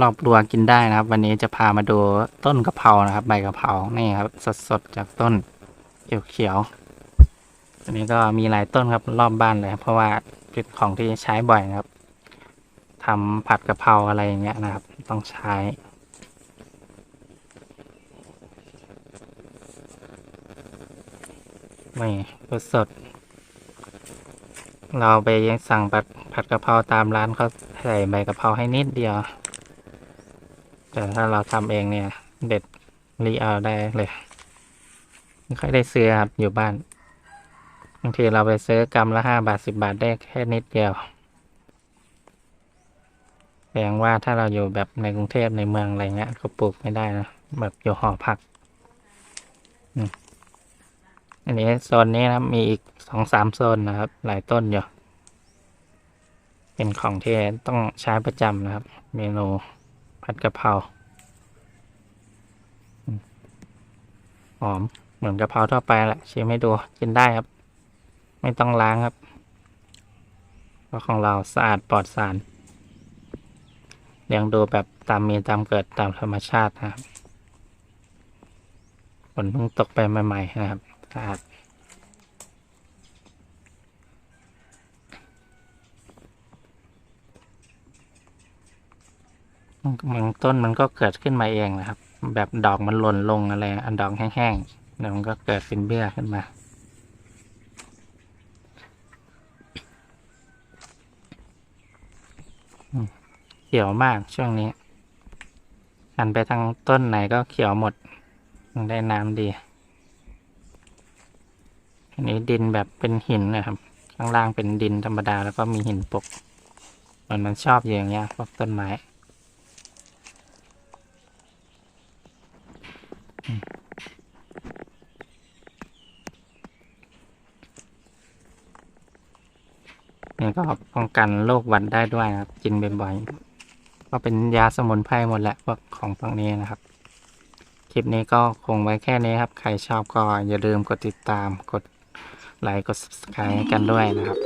รอบรัวกินได้นะครับ วันนี้จะพามาดูต้นกะเพรานะครับ ใบกะเพรานี่ครับ สดๆจากต้นเขียวๆอันนี้ก็มีหลายต้นครับรอบบ้านเลยเพราะว่าเป็นของที่ใช้บ่อยนะครับทำผัดกะเพราอะไรอย่างเงี้ยนะครับ ต้องใช้ไม่สดเราไปสั่งผัดผัดกะเพราตามร้านเขาใส่ใบกะเพราให้นิดเดียว แต่ถ้าเราทำเองเนี่ย เด็ดรีเอาได้เลยไม่ค่อยได้ซื้อครับอยู่บ้านบางทีเราไปซื้อกำละห้าบาทสิบบาทได้แค่นิดเดียวแสดงว่าถ้าเราอยู่แบบในกรุงเทพในเมืองอะไรเงี้ยก็ปลูกไม่ได้นะแบบอยู่หอพักอันนี้โซนนี้นะมีอีกสองสามโซนนะครับ หลายต้นอยู่ เป็นของที่ต้องใช้ประจำนะครับ เมนู ผัดกะเพราหอมเหมือนกะเพราทั่วไปแหละชิมให้ดูกินได้ครับ ไม่ต้องล้างครับเพราะของเราสะอาดปลอดสารเลี้ยงดูแบบตามมีตามเกิดตามธรรมชาตินะครับฝนเพิ่งตกไปใหม่ๆนะครับสะอาด บางต้นมันก็เกิดขึ้นมาเองนะครับ แบบดอกมันหล่นลงอะไร อันดอกแห้งๆแล้วมันก็เกิดเป็นเบี้ยขึ้นมา เขียวมากช่วงนี้หันไปทางต้นไหนก็เขียวหมดมันได้น้ำดี อันนี้ดินแบบเป็นหินนะครับ ข้างล่างเป็นดินธรรมดาแล้วก็มีหินปกมันมันชอบอย่างเงี้ยพวกต้นไม้ นี่ก็ป้องกันโรคหวัดได้ด้วยนะครับ กินบ่อยๆก็เป็นยาสมุนไพรหมดแหละพวกของพวกนี้นะครับ คลิปนี้ก็คงไว้แค่นี้ครับ ใครชอบก็อย่าลืมกดติดตามกดไลค์กด subscribe ให้กันด้วยนะครับ